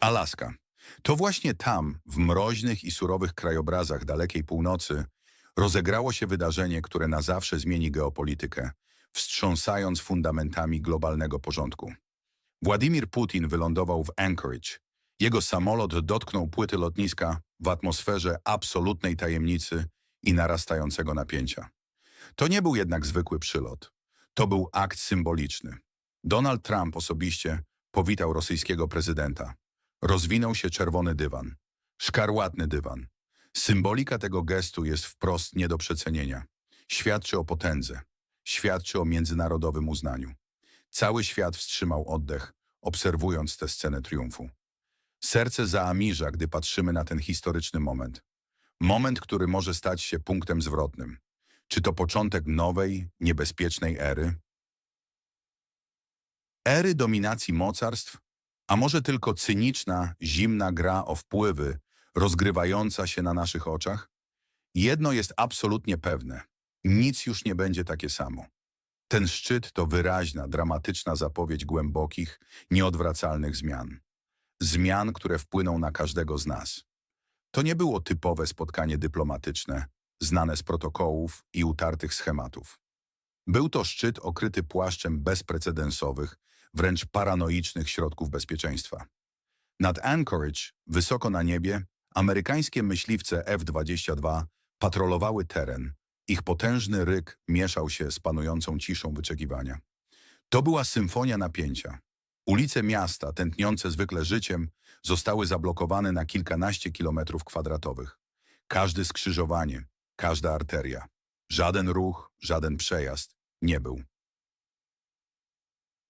Alaska. To właśnie tam, w mroźnych i surowych krajobrazach dalekiej północy, rozegrało się wydarzenie, które na zawsze zmieni geopolitykę, wstrząsając fundamentami globalnego porządku. Władimir Putin wylądował w Anchorage. Jego samolot dotknął płyty lotniska w atmosferze absolutnej tajemnicy i narastającego napięcia. To nie był jednak zwykły przylot. To był akt symboliczny. Donald Trump osobiście powitał rosyjskiego prezydenta. Rozwinął się czerwony dywan. Szkarłatny dywan. Symbolika tego gestu jest wprost nie do przecenienia. Świadczy o potędze. Świadczy o międzynarodowym uznaniu. Cały świat wstrzymał oddech, obserwując tę scenę triumfu. Serce zaamirza, gdy patrzymy na ten historyczny moment. Moment, który może stać się punktem zwrotnym. Czy to początek nowej, niebezpiecznej ery? Ery dominacji mocarstw? A może tylko cyniczna, zimna gra o wpływy, rozgrywająca się na naszych oczach? Jedno jest absolutnie pewne. Nic już nie będzie takie samo. Ten szczyt to wyraźna, dramatyczna zapowiedź głębokich, nieodwracalnych zmian. Zmian, które wpłyną na każdego z nas. To nie było typowe spotkanie dyplomatyczne, znane z protokołów i utartych schematów. Był to szczyt okryty płaszczem bezprecedensowych, wręcz paranoicznych środków bezpieczeństwa. Nad Anchorage, wysoko na niebie, amerykańskie myśliwce F-22 patrolowały teren. Ich potężny ryk mieszał się z panującą ciszą wyczekiwania. To była symfonia napięcia. Ulice miasta, tętniące zwykle życiem, zostały zablokowane na kilkanaście kilometrów kwadratowych. Każde skrzyżowanie, każda arteria. Żaden ruch, żaden przejazd nie był.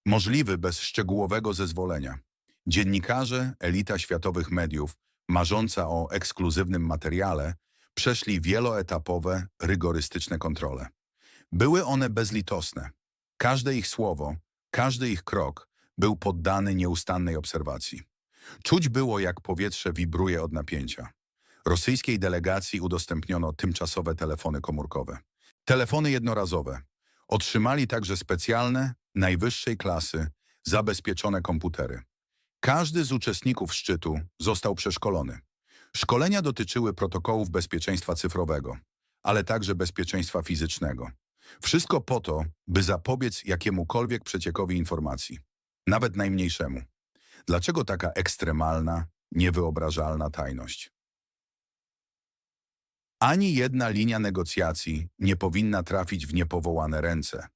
Możliwy bez szczegółowego zezwolenia. Dziennikarze, elita światowych mediów, marząca o ekskluzywnym materiale, przeszli wieloetapowe, rygorystyczne kontrole. Były one bezlitosne. Każde ich słowo, każdy ich krok był poddany nieustannej obserwacji. Czuć było, jak powietrze wibruje od napięcia. Rosyjskiej delegacji udostępniono tymczasowe telefony komórkowe. Telefony jednorazowe. Otrzymali także specjalne, najwyższej klasy, zabezpieczone komputery. Każdy z uczestników szczytu został przeszkolony. Szkolenia dotyczyły protokołów bezpieczeństwa cyfrowego, ale także bezpieczeństwa fizycznego. Wszystko po to, by zapobiec jakiemukolwiek przeciekowi informacji, nawet najmniejszemu. Dlaczego taka ekstremalna, niewyobrażalna tajność? Ani jedna linia negocjacji nie powinna trafić w niepowołane ręce,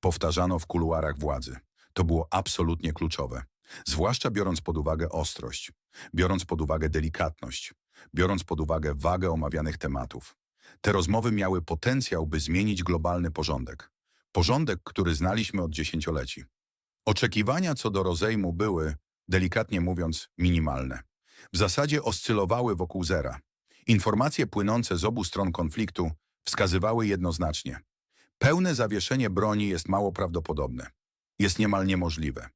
powtarzano w kuluarach władzy. To było absolutnie kluczowe, zwłaszcza biorąc pod uwagę ostrość, biorąc pod uwagę delikatność, biorąc pod uwagę wagę omawianych tematów. Te rozmowy miały potencjał, by zmienić globalny porządek. Porządek, który znaliśmy od dziesięcioleci. Oczekiwania co do rozejmu były, delikatnie mówiąc, minimalne. W zasadzie oscylowały wokół zera. Informacje płynące z obu stron konfliktu wskazywały jednoznacznie. Pełne zawieszenie broni jest mało prawdopodobne. Jest niemal niemożliwe.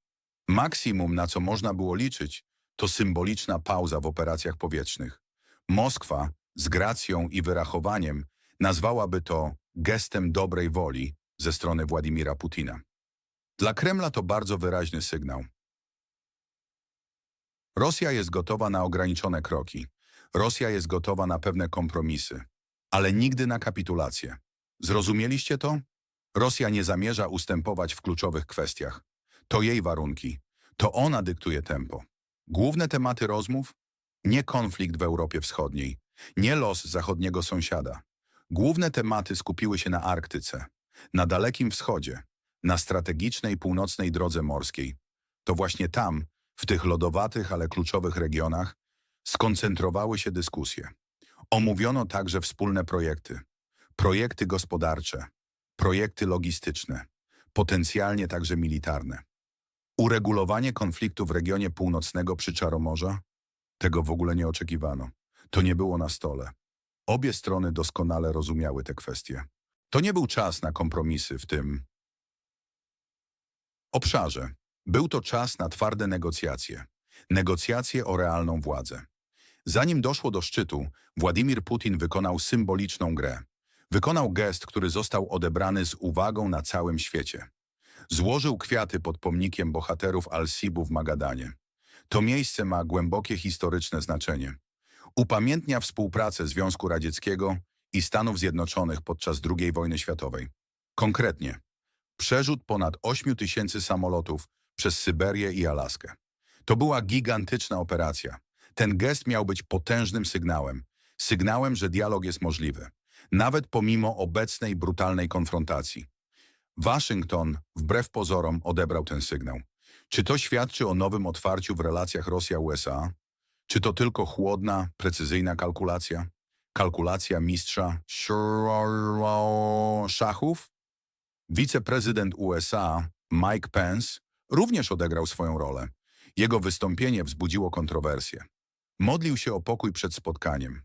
Maksimum, na co można było liczyć, to symboliczna pauza w operacjach powietrznych. Moskwa, z gracją i wyrachowaniem, nazwałaby to gestem dobrej woli ze strony Władimira Putina. Dla Kremla to bardzo wyraźny sygnał. Rosja jest gotowa na ograniczone kroki. Rosja jest gotowa na pewne kompromisy, ale nigdy na kapitulację. Zrozumieliście to? Rosja nie zamierza ustępować w kluczowych kwestiach. To jej warunki. To ona dyktuje tempo. Główne tematy rozmów? Nie konflikt w Europie Wschodniej, nie los zachodniego sąsiada. Główne tematy skupiły się na Arktyce, na Dalekim Wschodzie, na strategicznej północnej drodze morskiej. To właśnie tam, w tych lodowatych, ale kluczowych regionach, skoncentrowały się dyskusje. Omówiono także wspólne projekty, projekty gospodarcze, projekty logistyczne, potencjalnie także militarne. Uregulowanie konfliktu w regionie północnego przyczaromorza? Tego w ogóle nie oczekiwano. To nie było na stole. Obie strony doskonale rozumiały te kwestie. To nie był czas na kompromisy w tym obszarze. Był to czas na twarde negocjacje. Negocjacje o realną władzę. Zanim doszło do szczytu, Władimir Putin wykonał symboliczną grę. Wykonał gest, który został odebrany z uwagą na całym świecie. Złożył kwiaty pod pomnikiem bohaterów Al-Sibu w Magadanie. To miejsce ma głębokie historyczne znaczenie. Upamiętnia współpracę Związku Radzieckiego i Stanów Zjednoczonych podczas II wojny światowej. Konkretnie, przerzut ponad 8 tysięcy samolotów przez Syberię i Alaskę. To była gigantyczna operacja. Ten gest miał być potężnym sygnałem. Sygnałem, że dialog jest możliwy. Nawet pomimo obecnej brutalnej konfrontacji. Waszyngton, wbrew pozorom, odebrał ten sygnał. Czy to świadczy o nowym otwarciu w relacjach Rosja-USA? Czy to tylko chłodna, precyzyjna kalkulacja? Kalkulacja mistrza szachów? Wiceprezydent USA Mike Pence również odegrał swoją rolę. Jego wystąpienie wzbudziło kontrowersje. Modlił się o pokój przed spotkaniem.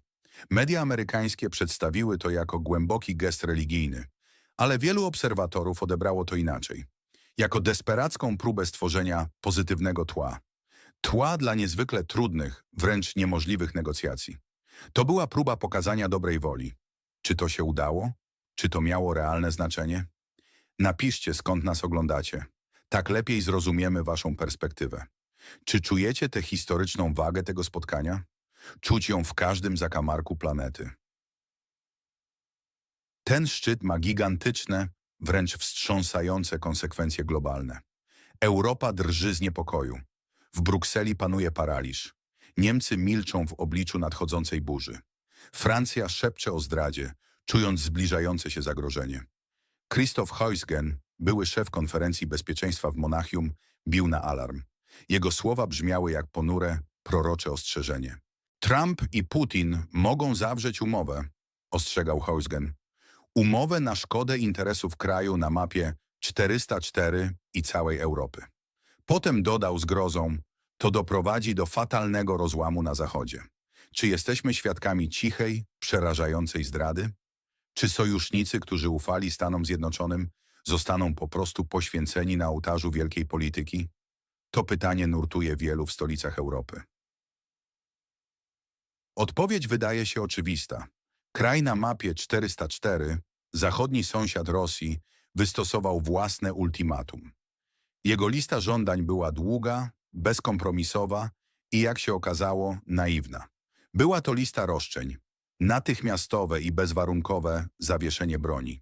Media amerykańskie przedstawiły to jako głęboki gest religijny, ale wielu obserwatorów odebrało to inaczej. Jako desperacką próbę stworzenia pozytywnego tła. Tła dla niezwykle trudnych, wręcz niemożliwych negocjacji. To była próba pokazania dobrej woli. Czy to się udało? Czy to miało realne znaczenie? Napiszcie, skąd nas oglądacie. Tak lepiej zrozumiemy waszą perspektywę. Czy czujecie tę historyczną wagę tego spotkania? Czuć ją w każdym zakamarku planety. Ten szczyt ma gigantyczne, wręcz wstrząsające konsekwencje globalne. Europa drży z niepokoju. W Brukseli panuje paraliż. Niemcy milczą w obliczu nadchodzącej burzy. Francja szepcze o zdradzie, czując zbliżające się zagrożenie. Christoph Heusgen, były szef konferencji bezpieczeństwa w Monachium, bił na alarm. Jego słowa brzmiały jak ponure, prorocze ostrzeżenie. Trump i Putin mogą zawrzeć umowę, ostrzegał Heusgen. Umowę na szkodę interesów kraju na mapie 404 i całej Europy. Potem dodał z grozą, to doprowadzi do fatalnego rozłamu na Zachodzie. Czy jesteśmy świadkami cichej, przerażającej zdrady? Czy sojusznicy, którzy ufali Stanom Zjednoczonym, zostaną po prostu poświęceni na ołtarzu wielkiej polityki? To pytanie nurtuje wielu w stolicach Europy. Odpowiedź wydaje się oczywista. Kraj na mapie 404, zachodni sąsiad Rosji, wystosował własne ultimatum. Jego lista żądań była długa, bezkompromisowa i, jak się okazało, naiwna. Była to lista roszczeń, natychmiastowe i bezwarunkowe zawieszenie broni,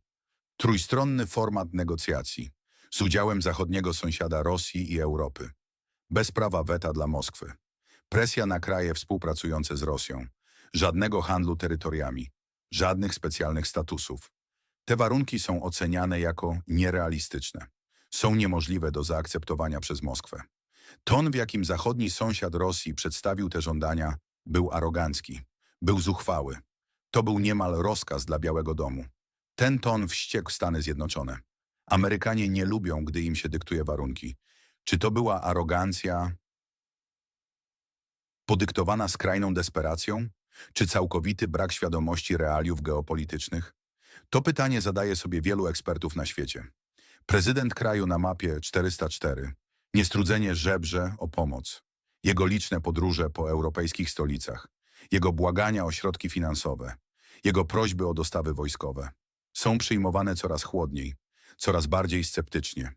trójstronny format negocjacji z udziałem zachodniego sąsiada Rosji i Europy, bez prawa weta dla Moskwy, presja na kraje współpracujące z Rosją, żadnego handlu terytoriami, żadnych specjalnych statusów. Te warunki są oceniane jako nierealistyczne. Są niemożliwe do zaakceptowania przez Moskwę. Ton, w jakim zachodni sąsiad Rosji przedstawił te żądania, był arogancki, był zuchwały. To był niemal rozkaz dla Białego Domu. Ten ton wściekł Stany Zjednoczone. Amerykanie nie lubią, gdy im się dyktuje warunki. Czy to była arogancja podyktowana skrajną desperacją? Czy całkowity brak świadomości realiów geopolitycznych? To pytanie zadaje sobie wielu ekspertów na świecie. Prezydent kraju na mapie 404 Niestrudzenie żebrze o pomoc. Jego liczne podróże po europejskich stolicach. Jego błagania o środki finansowe. Jego prośby o dostawy wojskowe. Są przyjmowane coraz chłodniej, coraz bardziej sceptycznie.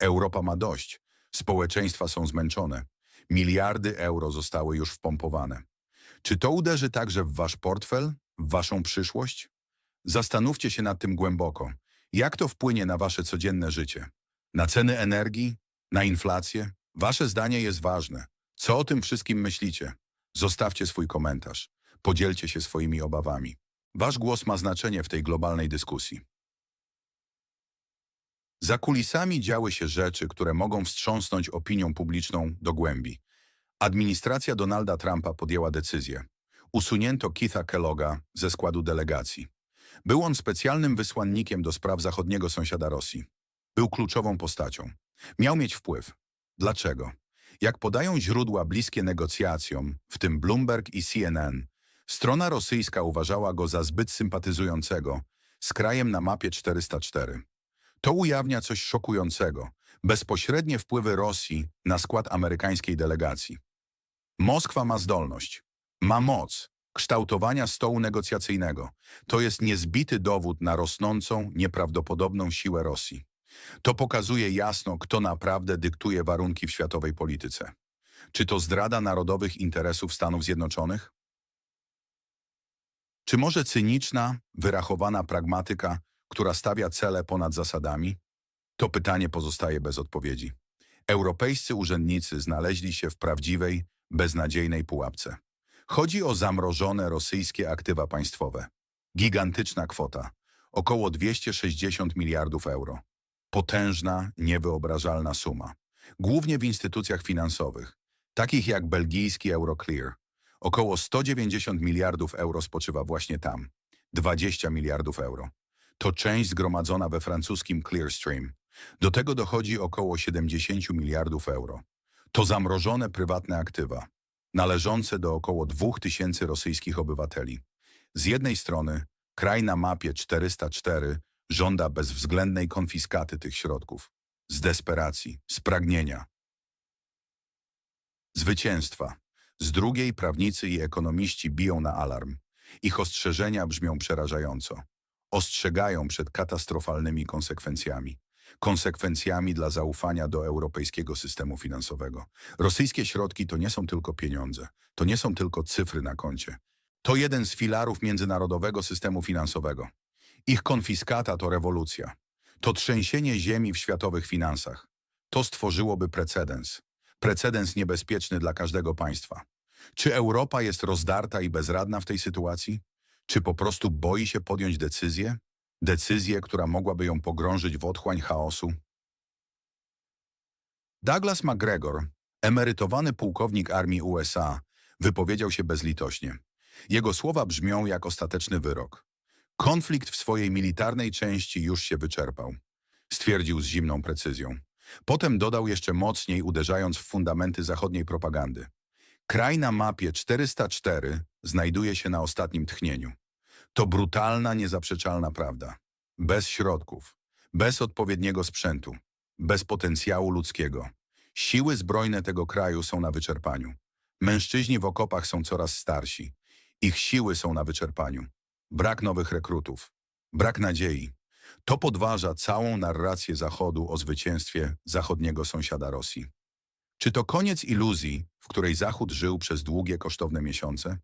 Europa ma dość. Społeczeństwa są zmęczone. Miliardy euro zostały już wpompowane. Czy to uderzy także w wasz portfel, w waszą przyszłość? Zastanówcie się nad tym głęboko. Jak to wpłynie na wasze codzienne życie? Na ceny energii, na inflację? Wasze zdanie jest ważne. Co o tym wszystkim myślicie? Zostawcie swój komentarz. Podzielcie się swoimi obawami. Wasz głos ma znaczenie w tej globalnej dyskusji. Za kulisami działy się rzeczy, które mogą wstrząsnąć opinią publiczną do głębi. Administracja Donalda Trumpa podjęła decyzję. Usunięto Keitha Kelloga ze składu delegacji. Był on specjalnym wysłannikiem do spraw zachodniego sąsiada Rosji. Był kluczową postacią. Miał mieć wpływ. Dlaczego? Jak podają źródła bliskie negocjacjom, w tym Bloomberg i CNN, strona rosyjska uważała go za zbyt sympatyzującego z krajem na mapie 404. To ujawnia coś szokującego. Bezpośrednie wpływy Rosji na skład amerykańskiej delegacji. Moskwa ma zdolność, ma moc kształtowania stołu negocjacyjnego. To jest niezbity dowód na rosnącą, nieprawdopodobną siłę Rosji. To pokazuje jasno, kto naprawdę dyktuje warunki w światowej polityce. Czy to zdrada narodowych interesów Stanów Zjednoczonych? Czy może cyniczna, wyrachowana pragmatyka, która stawia cele ponad zasadami? To pytanie pozostaje bez odpowiedzi. Europejscy urzędnicy znaleźli się w prawdziwej, beznadziejnej pułapce. Chodzi o zamrożone rosyjskie aktywa państwowe. Gigantyczna kwota, około 260 miliardów euro. Potężna, niewyobrażalna suma. Głównie w instytucjach finansowych, takich jak belgijski Euroclear. Około 190 miliardów euro spoczywa właśnie tam. 20 miliardów euro. To część zgromadzona we francuskim Clearstream. Do tego dochodzi około 70 miliardów euro. To zamrożone prywatne aktywa, należące do około 2000 rosyjskich obywateli. Z jednej strony kraj na mapie 404 żąda bezwzględnej konfiskaty tych środków. Z desperacji, z pragnienia. Zwycięstwa. Z drugiej prawnicy i ekonomiści biją na alarm. Ich ostrzeżenia brzmią przerażająco. Ostrzegają przed katastrofalnymi konsekwencjami. Konsekwencjami dla zaufania do europejskiego systemu finansowego. Rosyjskie środki to nie są tylko pieniądze. To nie są tylko cyfry na koncie. To jeden z filarów międzynarodowego systemu finansowego. Ich konfiskata to rewolucja. To trzęsienie ziemi w światowych finansach. To stworzyłoby precedens. Precedens niebezpieczny dla każdego państwa. Czy Europa jest rozdarta i bezradna w tej sytuacji? Czy po prostu boi się podjąć decyzję? Decyzję, która mogłaby ją pogrążyć w otchłań chaosu? Douglas McGregor, emerytowany pułkownik armii USA, wypowiedział się bezlitośnie. Jego słowa brzmią jak ostateczny wyrok. Konflikt w swojej militarnej części już się wyczerpał. Stwierdził z zimną precyzją. Potem dodał jeszcze mocniej, uderzając w fundamenty zachodniej propagandy. Kraj na mapie 404 znajduje się na ostatnim tchnieniu. To brutalna, niezaprzeczalna prawda. Bez środków, bez odpowiedniego sprzętu, bez potencjału ludzkiego. Siły zbrojne tego kraju są na wyczerpaniu. Mężczyźni w okopach są coraz starsi. Ich siły są na wyczerpaniu. Brak nowych rekrutów. Brak nadziei. To podważa całą narrację Zachodu o zwycięstwie zachodniego sąsiada Rosji. Czy to koniec iluzji, w której Zachód żył przez długie, kosztowne miesiące?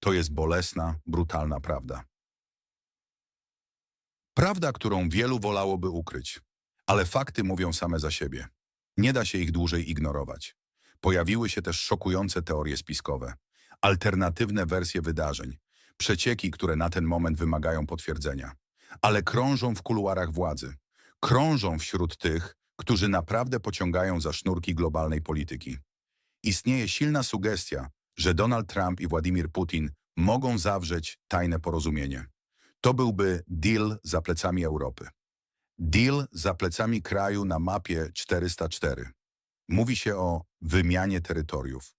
To jest bolesna, brutalna prawda. Prawda, którą wielu wolałoby ukryć. Ale fakty mówią same za siebie. Nie da się ich dłużej ignorować. Pojawiły się też szokujące teorie spiskowe, alternatywne wersje wydarzeń, przecieki, które na ten moment wymagają potwierdzenia. Ale krążą w kuluarach władzy. Krążą wśród tych, którzy naprawdę pociągają za sznurki globalnej polityki. Istnieje silna sugestia, że Donald Trump i Władimir Putin mogą zawrzeć tajne porozumienie. To byłby deal za plecami Europy. Deal za plecami kraju na mapie 404. Mówi się o wymianie terytoriów.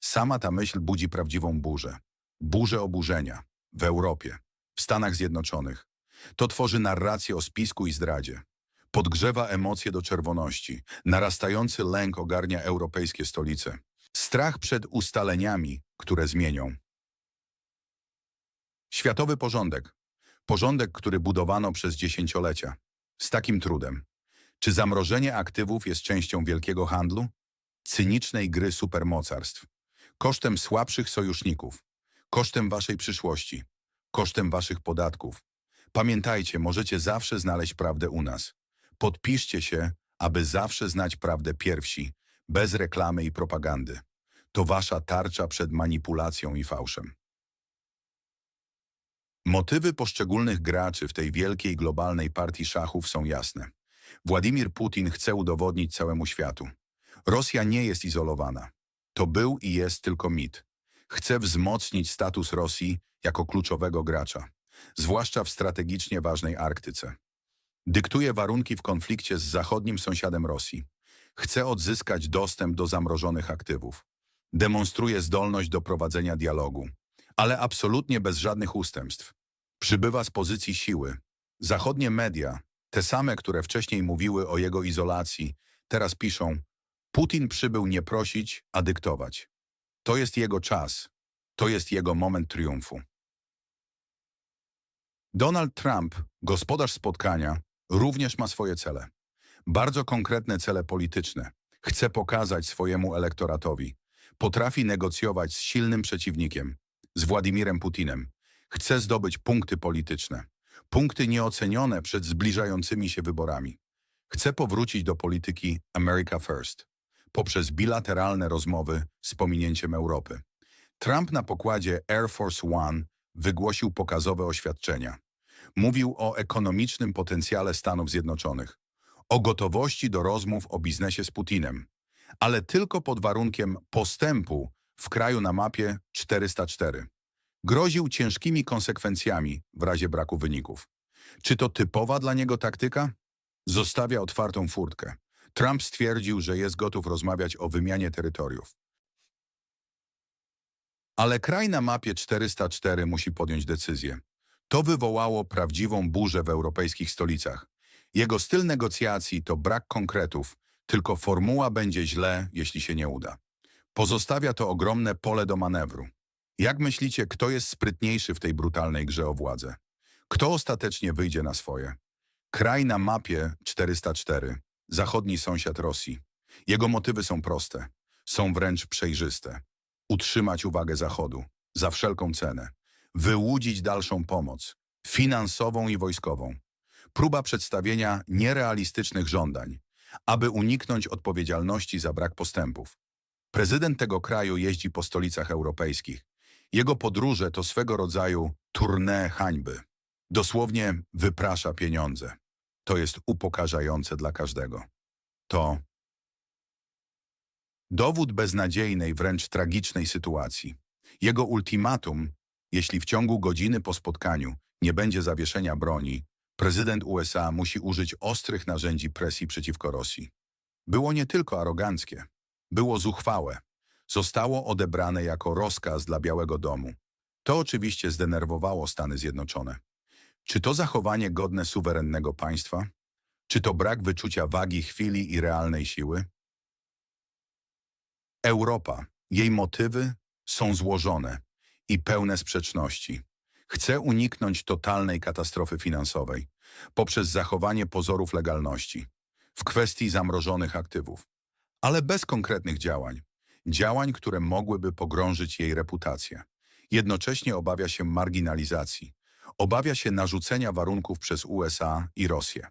Sama ta myśl budzi prawdziwą burzę. Burzę oburzenia. W Europie. W Stanach Zjednoczonych. To tworzy narrację o spisku i zdradzie. Podgrzewa emocje do czerwoności. Narastający lęk ogarnia europejskie stolice. Strach przed ustaleniami, które zmienią. Światowy porządek. Porządek, który budowano przez dziesięciolecia. Z takim trudem. Czy zamrożenie aktywów jest częścią wielkiego handlu? Cynicznej gry supermocarstw. Kosztem słabszych sojuszników. Kosztem waszej przyszłości. Kosztem waszych podatków. Pamiętajcie, możecie zawsze znaleźć prawdę u nas. Podpiszcie się, aby zawsze znać prawdę pierwsi, bez reklamy i propagandy. To wasza tarcza przed manipulacją i fałszem. Motywy poszczególnych graczy w tej wielkiej globalnej partii szachów są jasne. Władimir Putin chce udowodnić całemu światu. Rosja nie jest izolowana. To był i jest tylko mit. Chce wzmocnić status Rosji jako kluczowego gracza, zwłaszcza w strategicznie ważnej Arktyce. Dyktuje warunki w konflikcie z zachodnim sąsiadem Rosji. Chce odzyskać dostęp do zamrożonych aktywów. Demonstruje zdolność do prowadzenia dialogu, ale absolutnie bez żadnych ustępstw. Przybywa z pozycji siły. Zachodnie media, te same, które wcześniej mówiły o jego izolacji, teraz piszą Putin przybył nie prosić, a dyktować. To jest jego czas. To jest jego moment triumfu. Donald Trump, gospodarz spotkania, również ma swoje cele. Bardzo konkretne cele polityczne. Chce pokazać swojemu elektoratowi. Potrafi negocjować z silnym przeciwnikiem, z Władimirem Putinem. Chce zdobyć punkty polityczne. Punkty nieocenione przed zbliżającymi się wyborami. Chce powrócić do polityki America First poprzez bilateralne rozmowy z pominięciem Europy. Trump na pokładzie Air Force One wygłosił pokazowe oświadczenia. Mówił o ekonomicznym potencjale Stanów Zjednoczonych, o gotowości do rozmów o biznesie z Putinem, ale tylko pod warunkiem postępu w kraju na mapie 404. Groził ciężkimi konsekwencjami w razie braku wyników. Czy to typowa dla niego taktyka? Zostawia otwartą furtkę. Trump stwierdził, że jest gotów rozmawiać o wymianie terytoriów. Ale kraj na mapie 404 musi podjąć decyzję. To wywołało prawdziwą burzę w europejskich stolicach. Jego styl negocjacji to brak konkretów, tylko formuła będzie źle, jeśli się nie uda. Pozostawia to ogromne pole do manewru. Jak myślicie, kto jest sprytniejszy w tej brutalnej grze o władzę? Kto ostatecznie wyjdzie na swoje? Kraj na mapie 404, zachodni sąsiad Rosji. Jego motywy są proste, są wręcz przejrzyste. Utrzymać uwagę Zachodu, za wszelką cenę. Wyłudzić dalszą pomoc, finansową i wojskową. Próba przedstawienia nierealistycznych żądań, aby uniknąć odpowiedzialności za brak postępów. Prezydent tego kraju jeździ po stolicach europejskich. Jego podróże to swego rodzaju tournée hańby. Dosłownie wyprasza pieniądze. To jest upokarzające dla każdego. To dowód beznadziejnej, wręcz tragicznej sytuacji. Jego ultimatum, jeśli w ciągu godziny po spotkaniu nie będzie zawieszenia broni, prezydent USA musi użyć ostrych narzędzi presji przeciwko Rosji. Było nie tylko aroganckie, było zuchwałe. Zostało odebrane jako rozkaz dla Białego Domu. To oczywiście zdenerwowało Stany Zjednoczone. Czy to zachowanie godne suwerennego państwa? Czy to brak wyczucia wagi chwili i realnej siły? Europa, jej motywy są złożone i pełne sprzeczności. Chce uniknąć totalnej katastrofy finansowej poprzez zachowanie pozorów legalności w kwestii zamrożonych aktywów, ale bez konkretnych działań. Działań, które mogłyby pogrążyć jej reputację. Jednocześnie obawia się marginalizacji, obawia się narzucenia warunków przez USA i Rosję.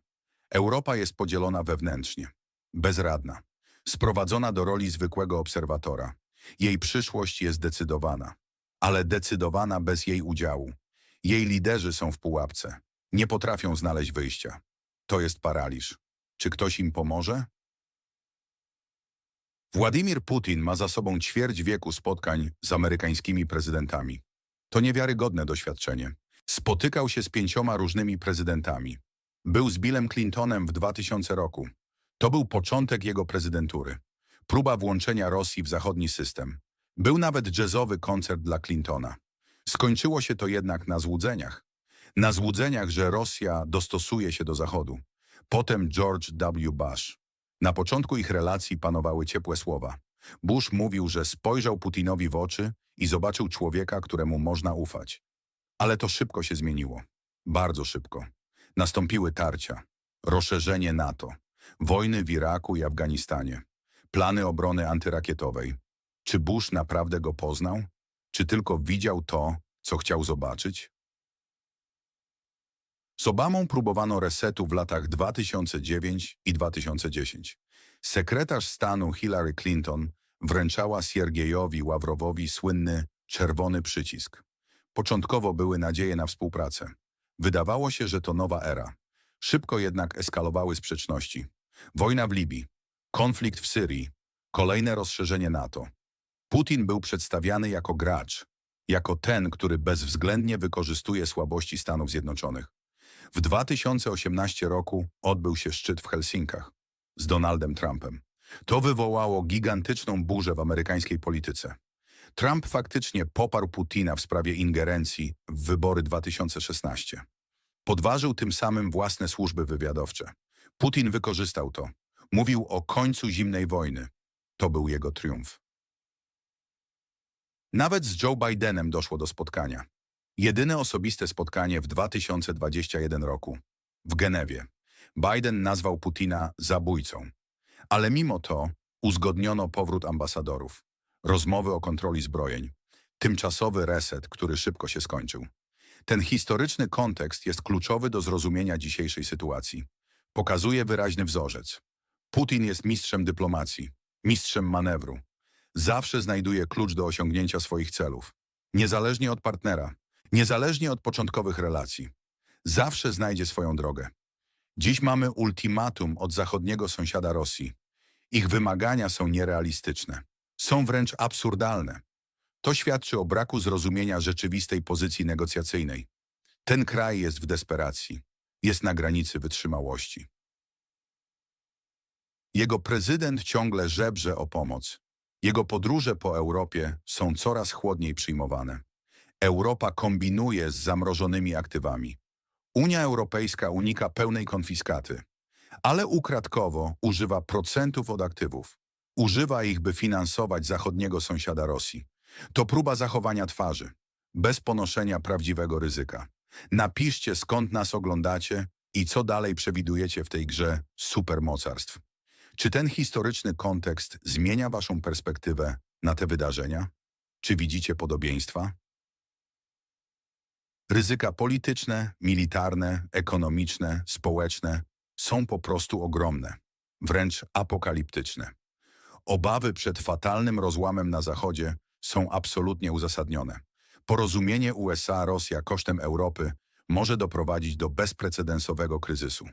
Europa jest podzielona wewnętrznie, bezradna, sprowadzona do roli zwykłego obserwatora. Jej przyszłość jest decydowana, ale decydowana bez jej udziału. Jej liderzy są w pułapce, nie potrafią znaleźć wyjścia. To jest paraliż. Czy ktoś im pomoże? Władimir Putin ma za sobą ćwierć wieku spotkań z amerykańskimi prezydentami. To niewiarygodne doświadczenie. Spotykał się z pięcioma różnymi prezydentami. Był z Billem Clintonem w 2000 roku. To był początek jego prezydentury. Próba włączenia Rosji w zachodni system. Był nawet jazzowy koncert dla Clintona. Skończyło się to jednak na złudzeniach. Na złudzeniach, że Rosja dostosuje się do Zachodu. Potem George W. Bush. Na początku ich relacji panowały ciepłe słowa. Bush mówił, że spojrzał Putinowi w oczy i zobaczył człowieka, któremu można ufać. Ale to szybko się zmieniło. Bardzo szybko. Nastąpiły tarcia, rozszerzenie NATO, wojny w Iraku i Afganistanie, plany obrony antyrakietowej. Czy Bush naprawdę go poznał? Czy tylko widział to, co chciał zobaczyć? Z Obamą próbowano resetu w latach 2009 i 2010. Sekretarz stanu Hillary Clinton wręczała Siergiejowi Ławrowowi słynny czerwony przycisk. Początkowo były nadzieje na współpracę. Wydawało się, że to nowa era. Szybko jednak eskalowały sprzeczności. Wojna w Libii, konflikt w Syrii, kolejne rozszerzenie NATO. Putin był przedstawiany jako gracz, jako ten, który bezwzględnie wykorzystuje słabości Stanów Zjednoczonych. W 2018 roku odbył się szczyt w Helsinkach z Donaldem Trumpem. To wywołało gigantyczną burzę w amerykańskiej polityce. Trump faktycznie poparł Putina w sprawie ingerencji w wybory 2016. Podważył tym samym własne służby wywiadowcze. Putin wykorzystał to. Mówił o końcu zimnej wojny. To był jego triumf. Nawet z Joe Bidenem doszło do spotkania. Jedyne osobiste spotkanie w 2021 roku. W Genewie. Biden nazwał Putina zabójcą. Ale mimo to uzgodniono powrót ambasadorów. rozmowy o kontroli zbrojeń, tymczasowy reset, który szybko się skończył. Ten historyczny kontekst jest kluczowy do zrozumienia dzisiejszej sytuacji. Pokazuje wyraźny wzorzec. Putin jest mistrzem dyplomacji, mistrzem manewru. Zawsze znajduje klucz do osiągnięcia swoich celów. Niezależnie od partnera, niezależnie od początkowych relacji. Zawsze znajdzie swoją drogę. Dziś mamy ultimatum od zachodniego sąsiada Rosji. Ich wymagania są nierealistyczne. Są wręcz absurdalne. To świadczy o braku zrozumienia rzeczywistej pozycji negocjacyjnej. Ten kraj jest w desperacji. Jest na granicy wytrzymałości. Jego prezydent ciągle żebrze o pomoc. Jego podróże po Europie są coraz chłodniej przyjmowane. Europa kombinuje z zamrożonymi aktywami. Unia Europejska unika pełnej konfiskaty, ale ukradkowo używa procentów od aktywów. Używa ich, by finansować zachodniego sąsiada Rosji. To próba zachowania twarzy, bez ponoszenia prawdziwego ryzyka. Napiszcie, skąd nas oglądacie i co dalej przewidujecie w tej grze supermocarstw. Czy ten historyczny kontekst zmienia waszą perspektywę na te wydarzenia? Czy widzicie podobieństwa? Ryzyka polityczne, militarne, ekonomiczne, społeczne są po prostu ogromne, wręcz apokaliptyczne. Obawy przed fatalnym rozłamem na Zachodzie są absolutnie uzasadnione. Porozumienie USA-Rosja kosztem Europy może doprowadzić do bezprecedensowego kryzysu,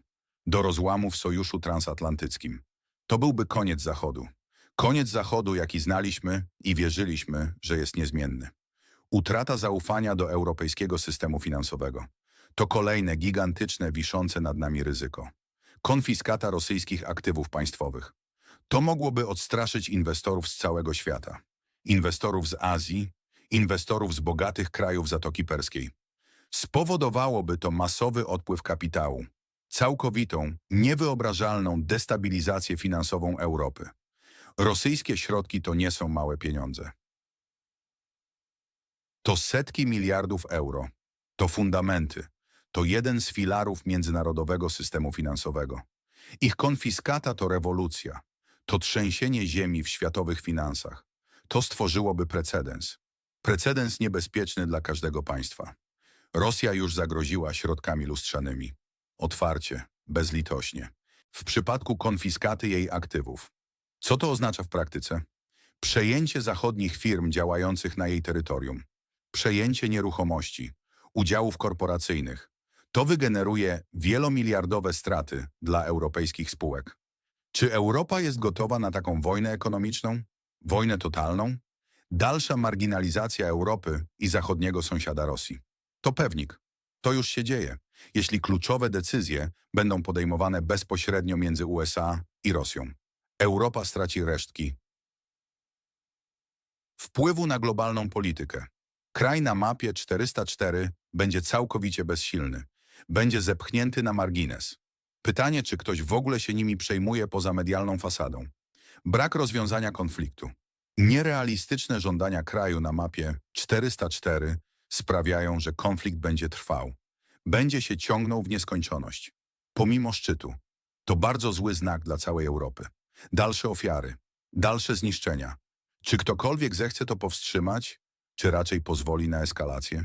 do rozłamu w Sojuszu Transatlantyckim. To byłby koniec Zachodu. Koniec Zachodu, jaki znaliśmy i wierzyliśmy, że jest niezmienny. Utrata zaufania do europejskiego systemu finansowego. To kolejne gigantyczne, wiszące nad nami ryzyko. Konfiskata rosyjskich aktywów państwowych. To mogłoby odstraszyć inwestorów z całego świata. Inwestorów z Azji, inwestorów z bogatych krajów Zatoki Perskiej. Spowodowałoby to masowy odpływ kapitału, całkowitą, niewyobrażalną destabilizację finansową Europy. Rosyjskie środki to nie są małe pieniądze. To setki miliardów euro. To fundamenty. To jeden z filarów międzynarodowego systemu finansowego. Ich konfiskata to rewolucja. To trzęsienie ziemi w światowych finansach. To stworzyłoby precedens. Precedens niebezpieczny dla każdego państwa. Rosja już zagroziła środkami lustrzanymi. Otwarcie, bezlitośnie. W przypadku konfiskaty jej aktywów. Co to oznacza w praktyce? Przejęcie zachodnich firm działających na jej terytorium. Przejęcie nieruchomości, udziałów korporacyjnych. To wygeneruje wielomiliardowe straty dla europejskich spółek. Czy Europa jest gotowa na taką wojnę ekonomiczną? Wojnę totalną? Dalsza marginalizacja Europy i zachodniego sąsiada Rosji. To pewnik. To już się dzieje, jeśli kluczowe decyzje będą podejmowane bezpośrednio między USA i Rosją. Europa straci resztki wpływu na globalną politykę. Kraj na mapie 404 będzie całkowicie bezsilny. Będzie zepchnięty na margines. Pytanie, czy ktoś w ogóle się nimi przejmuje poza medialną fasadą. Brak rozwiązania konfliktu. Nierealistyczne żądania kraju na mapie 404 sprawiają, że konflikt będzie trwał. Będzie się ciągnął w nieskończoność. Pomimo szczytu. To bardzo zły znak dla całej Europy. Dalsze ofiary, dalsze zniszczenia. Czy ktokolwiek zechce to powstrzymać, czy raczej pozwoli na eskalację?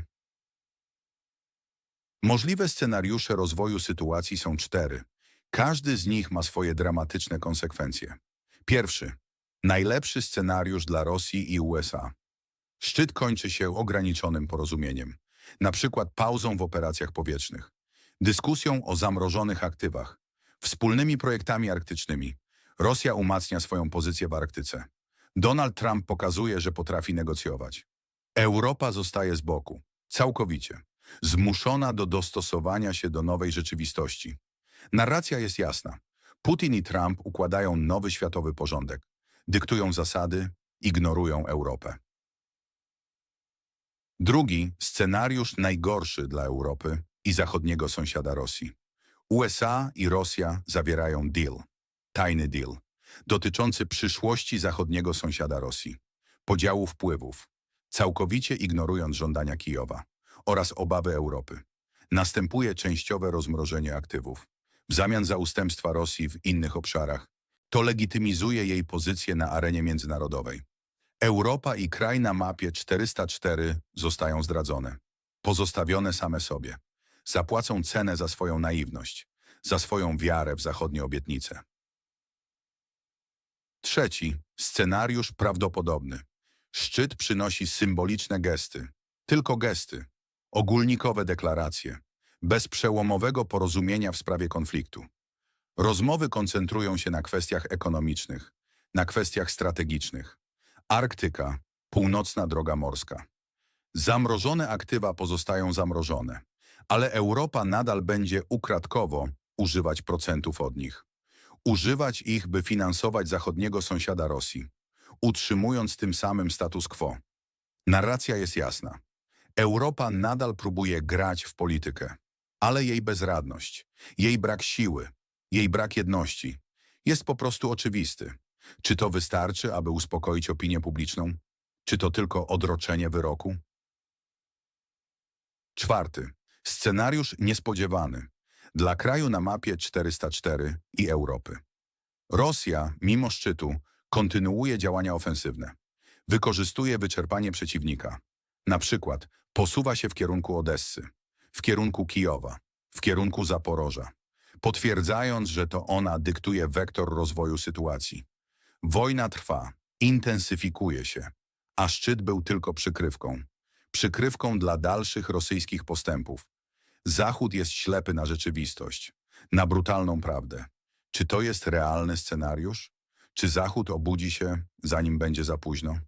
Możliwe scenariusze rozwoju sytuacji są cztery. Każdy z nich ma swoje dramatyczne konsekwencje. Pierwszy. Najlepszy scenariusz dla Rosji i USA. Szczyt kończy się ograniczonym porozumieniem, na przykład pauzą w operacjach powietrznych, dyskusją o zamrożonych aktywach, wspólnymi projektami arktycznymi. Rosja umacnia swoją pozycję w Arktyce. Donald Trump pokazuje, że potrafi negocjować. Europa zostaje z boku, całkowicie, zmuszona do dostosowania się do nowej rzeczywistości. Narracja jest jasna. Putin i Trump układają nowy światowy porządek, dyktują zasady, ignorują Europę. Drugi scenariusz najgorszy dla Europy i zachodniego sąsiada Rosji. USA i Rosja zawierają deal, tajny deal, dotyczący przyszłości zachodniego sąsiada Rosji, podziału wpływów, całkowicie ignorując żądania Kijowa oraz obawy Europy. Następuje częściowe rozmrożenie aktywów w zamian za ustępstwa Rosji w innych obszarach. To legitymizuje jej pozycję na arenie międzynarodowej. Europa i kraj na mapie 404 zostają zdradzone. Pozostawione same sobie. Zapłacą cenę za swoją naiwność, za swoją wiarę w zachodnie obietnice. Trzeci, scenariusz prawdopodobny. Szczyt przynosi symboliczne gesty. Tylko gesty. Ogólnikowe deklaracje. Bez przełomowego porozumienia w sprawie konfliktu. Rozmowy koncentrują się na kwestiach ekonomicznych, na kwestiach strategicznych. Arktyka, północna droga morska. Zamrożone aktywa pozostają zamrożone, ale Europa nadal będzie ukradkowo używać procentów od nich. Używać ich, by finansować zachodniego sąsiada Rosji, utrzymując tym samym status quo. Narracja jest jasna. Europa nadal próbuje grać w politykę, ale jej bezradność, jej brak siły, jej brak jedności jest po prostu oczywisty. Czy to wystarczy, aby uspokoić opinię publiczną? Czy to tylko odroczenie wyroku? Czwarty. Scenariusz niespodziewany. Dla kraju na mapie 404 i Europy. Rosja, mimo szczytu, kontynuuje działania ofensywne. Wykorzystuje wyczerpanie przeciwnika. Na przykład posuwa się w kierunku Odessy, w kierunku Kijowa, w kierunku Zaporoża, potwierdzając, że to ona dyktuje wektor rozwoju sytuacji. Wojna trwa, intensyfikuje się, a szczyt był tylko przykrywką. Przykrywką dla dalszych rosyjskich postępów. Zachód jest ślepy na rzeczywistość, na brutalną prawdę. Czy to jest realny scenariusz? Czy Zachód obudzi się, zanim będzie za późno?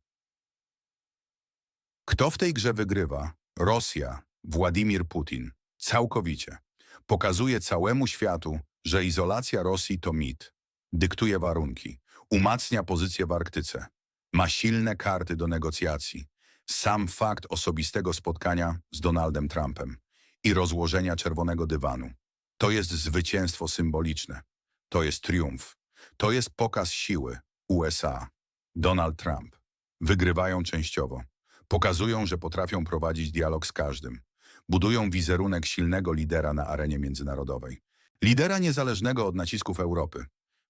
Kto w tej grze wygrywa? Rosja, Władimir Putin. Całkowicie. Pokazuje całemu światu, że izolacja Rosji to mit. Dyktuje warunki. Umacnia pozycję w Arktyce. Ma silne karty do negocjacji. Sam fakt osobistego spotkania z Donaldem Trumpem i rozłożenia czerwonego dywanu. To jest zwycięstwo symboliczne. To jest triumf. To jest pokaz siły USA. Donald Trump. Wygrywają częściowo. Pokazują, że potrafią prowadzić dialog z każdym. Budują wizerunek silnego lidera na arenie międzynarodowej. Lidera niezależnego od nacisków Europy.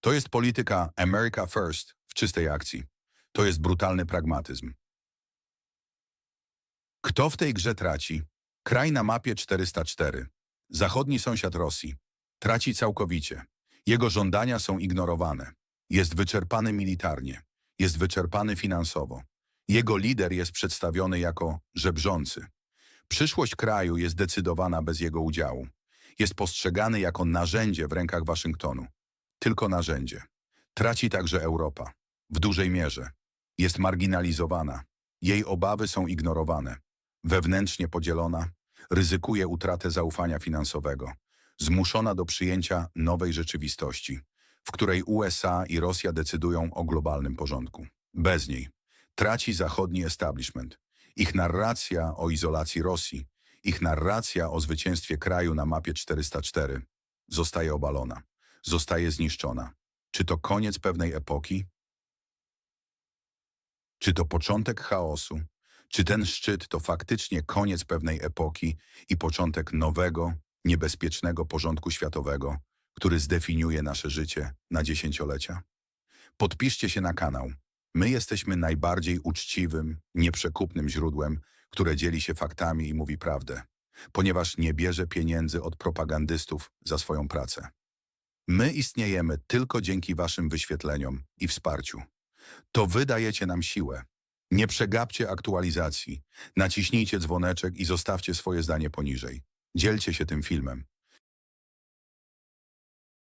To jest polityka America First w czystej akcji. To jest brutalny pragmatyzm. Kto w tej grze traci? Kraj na mapie 404. Zachodni sąsiad Rosji. Traci całkowicie. Jego żądania są ignorowane. Jest wyczerpany militarnie. Jest wyczerpany finansowo. Jego lider jest przedstawiony jako żebrzący. Przyszłość kraju jest decydowana bez jego udziału. Jest postrzegany jako narzędzie w rękach Waszyngtonu. Tylko narzędzie. Traci także Europa. W dużej mierze. Jest marginalizowana. Jej obawy są ignorowane. Wewnętrznie podzielona, ryzykuje utratę zaufania finansowego. Zmuszona do przyjęcia nowej rzeczywistości, w której USA i Rosja decydują o globalnym porządku. Bez niej traci zachodni establishment. Ich narracja o izolacji Rosji, ich narracja o zwycięstwie kraju na mapie 404 zostaje obalona, zostaje zniszczona. Czy to koniec pewnej epoki? Czy to początek chaosu? Czy ten szczyt to faktycznie koniec pewnej epoki i początek nowego, niebezpiecznego porządku światowego, który zdefiniuje nasze życie na dziesięciolecia? Podpiszcie się na kanał. My jesteśmy najbardziej uczciwym, nieprzekupnym źródłem, które dzieli się faktami i mówi prawdę, ponieważ nie bierze pieniędzy od propagandystów za swoją pracę. My istniejemy tylko dzięki waszym wyświetleniom i wsparciu. To wy dajecie nam siłę. Nie przegapcie aktualizacji. Naciśnijcie dzwoneczek i zostawcie swoje zdanie poniżej. Dzielcie się tym filmem.